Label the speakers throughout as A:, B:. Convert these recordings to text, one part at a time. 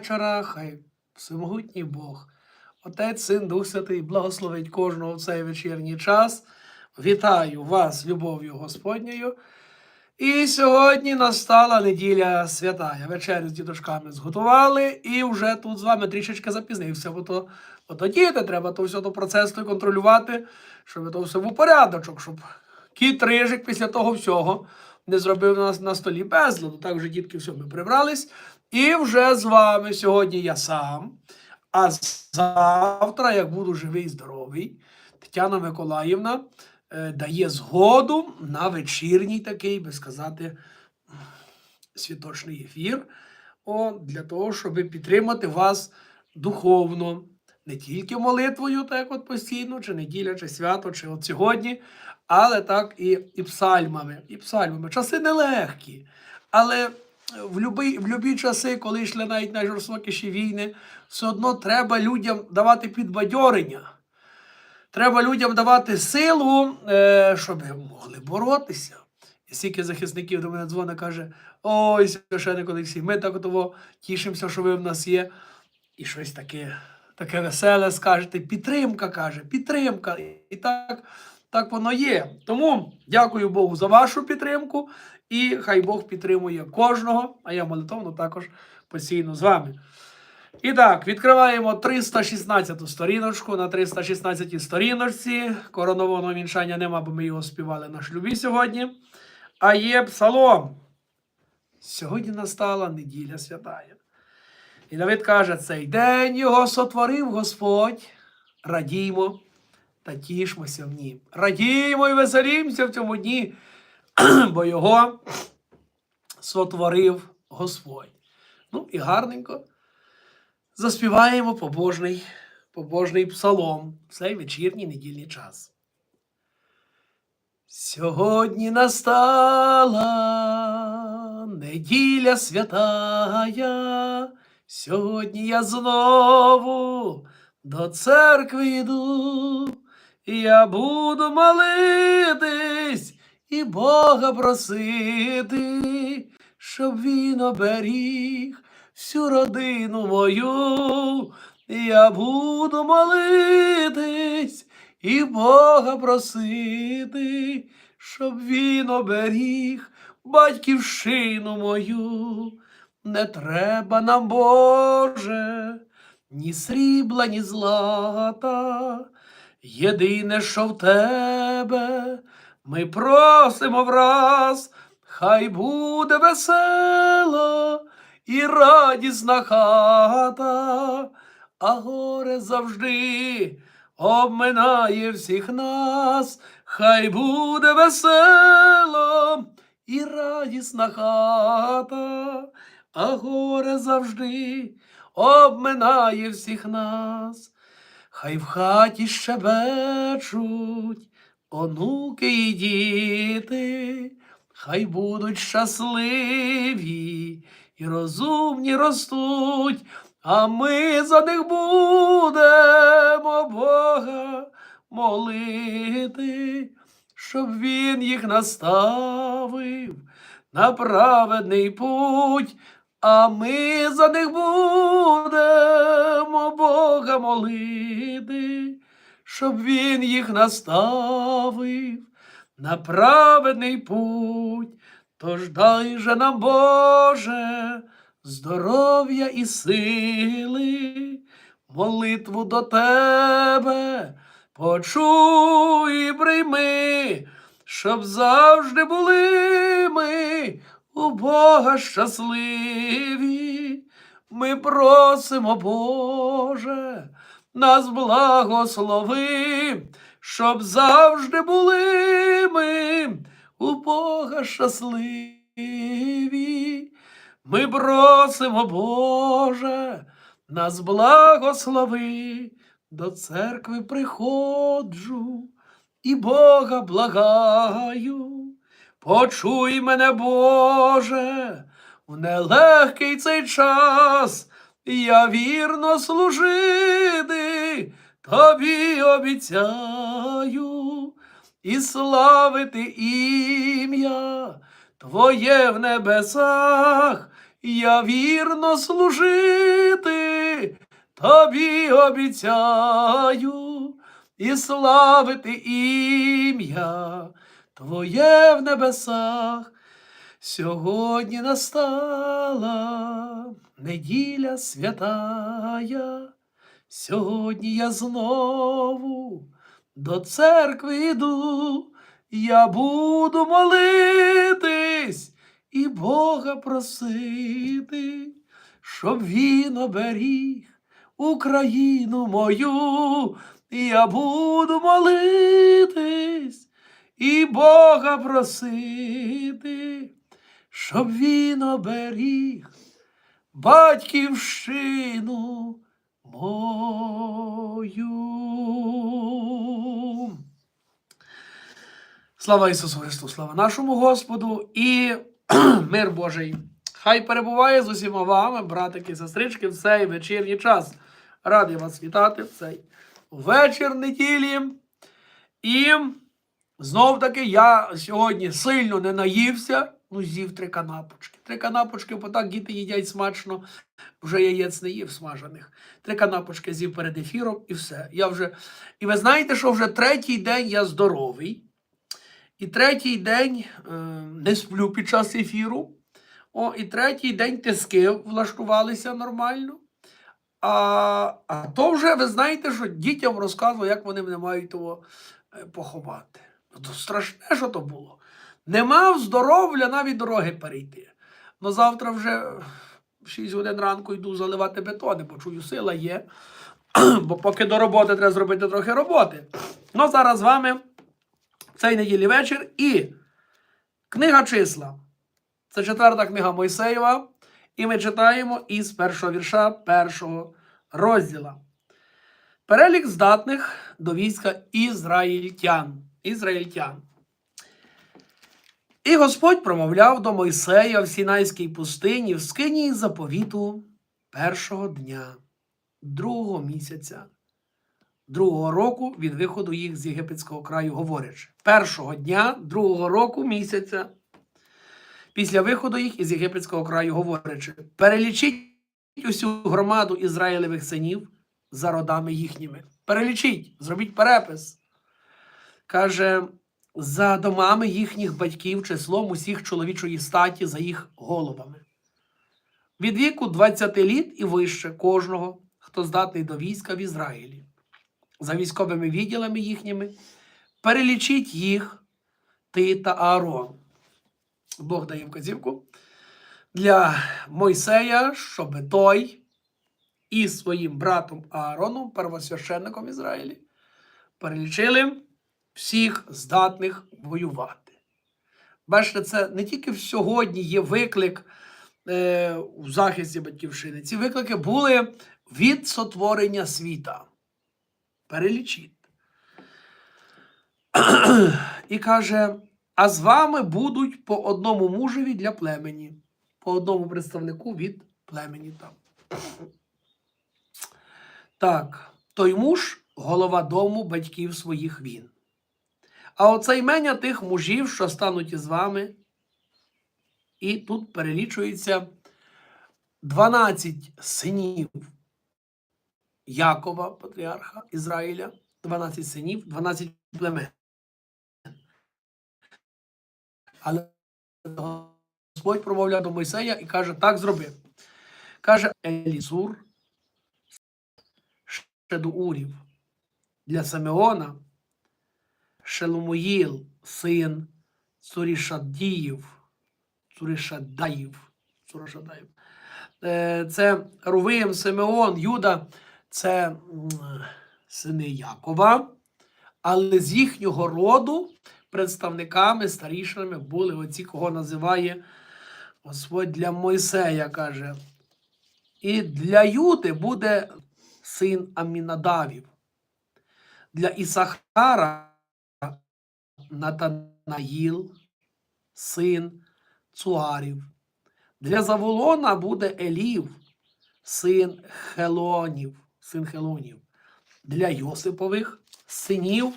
A: вечора, хай всемогутній Бог, Отець, Син, Дух Святий, благословить кожного в цей вечірній час. Вітаю вас любов'ю Господньою. І сьогодні настала неділя свята. Я вечерю з діточками зготували і вже тут з вами трішечки запізнився, бо то, бо то діти, треба то все то процес контролювати, щоб то все був порядочок, щоб кіт рижик після того всього не зробив нас на столі безладу. Так вже дітки все ми прибрались. І вже з вами сьогодні я сам. А завтра, як буду живий і здоровий, Тетяна Миколаївна е, дає згоду на вечірній такий, би сказати, святочний ефір. О, для того, щоб підтримати вас духовно, не тільки молитвою, так от постійно, чи неділя, чи свято, чи от сьогодні, але так і, і псальмами. І псальмами. Часи нелегкі, але в любі, в любі часи, коли йшли навіть найжорстокіші війни, все одно треба людям давати підбадьорення. Треба людям давати силу, е, щоб могли боротися. І стільки захисників до мене дзвонить, каже: Ой, священник Олексій, ми так того тішимося, що ви в нас є. І щось таке, таке веселе скажете. Підтримка каже, підтримка. І так, так воно є. Тому дякую Богу за вашу підтримку. І хай Бог підтримує кожного, а я молитовно також постійно з вами. І так, відкриваємо 316 сторіночку. На 316 сторіночці. Коронованого вінчання нема, бо ми його співали на шлюбі сьогодні. А є псалом. Сьогодні настала неділя святая. І Давид каже: цей день його сотворив Господь. Радіймо та тішмося в нім. Радіймо і веселімося в цьому дні, бо його сотворив Господь. Ну і гарненько заспіваємо побожний, побожний псалом в цей вечірній недільний час. Сьогодні настала неділя святая, сьогодні я знову до церкви йду, і я буду молитись і Бога просити, щоб він оберіг всю родину мою, я буду молитись і Бога просити, щоб він оберіг батьківщину мою. Не треба нам, Боже, ні срібла, ні злата. Єдине, що в тебе, ми просимо враз, хай буде весела і радісна хата, а горе завжди обминає всіх нас, хай буде весело і радісна хата, а горе завжди обминає всіх нас, хай в хаті щебечуть онуки і діти, хай будуть щасливі і розумні ростуть, а ми за них будемо Бога молити, щоб Він їх наставив на праведний путь, а ми за них будемо Бога молити, щоб Він їх наставив на праведний путь. Тож дай же нам, Боже, здоров'я і сили, молитву до Тебе, почуй і прийми, щоб завжди були ми у Бога щасливі. Ми просимо, Боже, нас благослови, щоб завжди були ми у Бога щасливі. Ми просимо, Боже, нас благослови, до церкви приходжу і Бога благаю. Почуй мене, Боже, в нелегкий цей час я вірно служити, тобі обіцяю і славити ім'я Твоє в небесах, я вірно служити, тобі обіцяю і славити ім'я Твоє в небесах. Сьогодні настала неділя святая, сьогодні я знову до церкви йду, я буду молитись і Бога просити, щоб він оберіг Україну мою, я буду молитись і Бога просити, щоб він оберіг батьківщину мою. Слава Ісусу Христу, слава нашому Господу і мир Божий. Хай перебуває з усіма вами, братики і сестрички, в цей вечірній час. Радий вас вітати в цей вечір неділі. І знов таки я сьогодні сильно не наївся, з'їв три канапочки. Три канапочки, бо так діти їдять смачно, вже яєць не їв смажених. Три канапочки з'їв перед ефіром і все. Я вже... І ви знаєте, що вже третій день я здоровий. І третій день е, не сплю під час ефіру. О, і третій день тиски влаштувалися нормально. А, а то вже ви знаєте, що дітям розказував, як вони мене мають того е, поховати. Ну, то страшне, що то було. Не мав здоров'я навіть дороги перейти. Ну завтра вже в 6 годин ранку йду заливати бетони, бо чую, сила є. Бо поки до роботи треба зробити трохи роботи. Ну, зараз з вами цей неділі вечір і книга числа. Це четверта книга Мойсеєва. І ми читаємо із першого вірша першого розділа. Перелік здатних до війська ізраїльтян. Ізраїльтян. І Господь промовляв до Мойсея в Сінайській пустині в скині заповіту першого дня, другого місяця, другого року від виходу їх з єгипетського краю, говорячи, першого дня другого року місяця, після виходу їх із єгипетського краю, говорячи, перелічіть усю громаду Ізраїлевих синів за родами їхніми. Перелічіть, зробіть перепис. Каже, за домами їхніх батьків числом усіх чоловічої статі за їх головами. Від віку 20 літ і вище кожного, хто здатний до війська в Ізраїлі. За військовими відділами їхніми, перелічіть їх, ти та Аарон. Бог дає вказівку для Мойсея, щоб той із своїм братом Аароном, первосвященником Ізраїлі, перелічили всіх здатних воювати. Бачите, це не тільки в сьогодні є виклик е, у захисті батьківщини. Ці виклики були від сотворення світа. Перелічіть. І каже: а з вами будуть по одному мужеві для племені, по одному представнику від племені там. Так, той муж голова дому батьків своїх він. А оце імення тих мужів, що стануть із вами, і тут перелічується 12 синів Якова, патріарха Ізраїля, 12 синів, 12 племен. Але Господь промовляв до Мойсея і каже: так зроби. Каже Елізур, Шедуурів, для Симеона, Шеломоїл, син Цурішадіїв, Цурішадаїв, Цуришадаїв. Е, Це Рувим, Симеон, Юда, це сини Якова, але з їхнього роду представниками, старішинами були оці, кого називає Господь для Мойсея, каже. І для Юди буде син Амінадавів. Для Ісахара Натанаїл, син Цуарів. Для Заволона буде Елів, син Хелонів, син Хелонів. Для Йосипових синів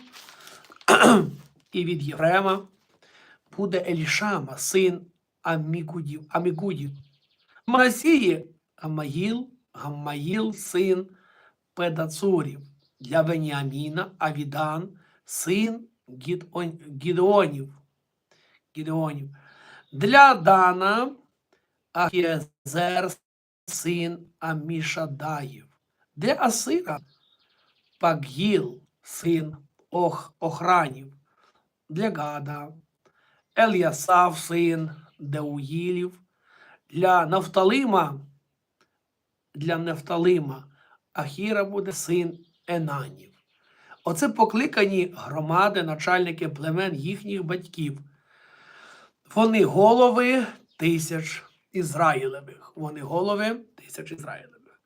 A: і від Єфрема буде Елішама, син Амігудів, Амігудів, Манасії Гамаїл, Гамаїл, син Педацурів. Для Веніаміна Авідан, син Гідеонів. Гідеонів. Для Дана Ахіезер, син Амішадаїв. Для Асира Пагіл, син Ох, Охранів. Для Гада Еліасав, син Деуїлів. Для Нафталима, для Нефталима Ахіра буде син Енанів. Оце покликані громади, начальники племен їхніх батьків. Вони голови тисяч Ізраїлевих. Вони голови тисяч Ізраїлевих.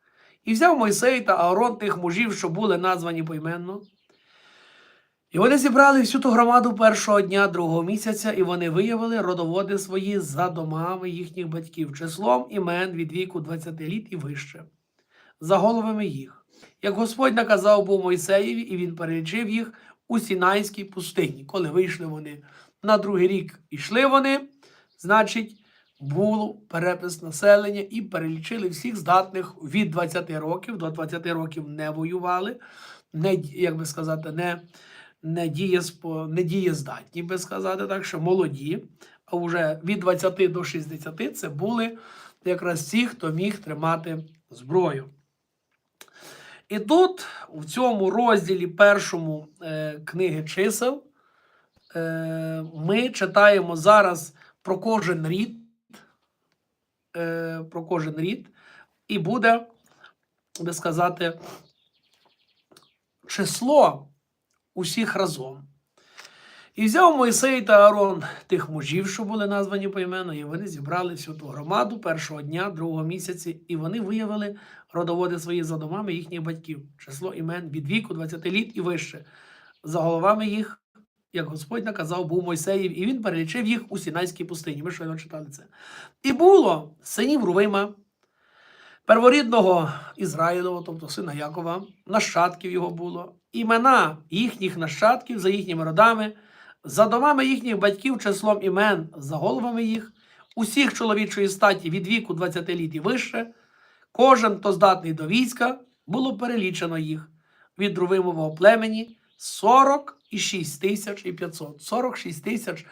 A: І взяв Мойсей та Аарон тих мужів, що були названі поіменно. І вони зібрали всю ту громаду першого дня другого місяця, і вони виявили родоводи свої за домами їхніх батьків, числом імен від віку 20 літ і вище, за головами їх. Як Господь наказав був Мойсеєві, і він перелічив їх у Сінайській пустині. Коли вийшли вони на другий рік, йшли вони, значить, був перепис населення і перелічили всіх здатних від 20 років до 20 років не воювали, не, як би сказати, не, не дієздатні, би сказати так, що молоді, а вже від 20 до 60 це були якраз ті, хто міг тримати зброю. І тут, в цьому розділі першому е, книги чисел, е, ми читаємо зараз про кожен рід, е, про кожен рід, і буде, би сказати, число усіх разом. І взяв Мойсей та Аарон тих мужів, що були названі поіменно, і вони зібрали всю ту громаду першого дня, другого місяці, і вони виявили родоводи свої за домами їхніх батьків, число імен від віку 20 літ і вище. За головами їх, як Господь наказав, був Мойсеїв, і він перелічив їх у Сінайській пустині. Ми щойно читали це. І було синів Рувима, перворідного Ізраїлова, тобто сина Якова, нащадків його було, імена їхніх нащадків за їхніми родами, за домами їхніх батьків, числом імен, за головами їх, усіх чоловічої статі від віку 20 літ і вище, кожен, хто здатний до війська, було перелічено їх від Рувимового племені 46 тисяч і 500. 46 тисяч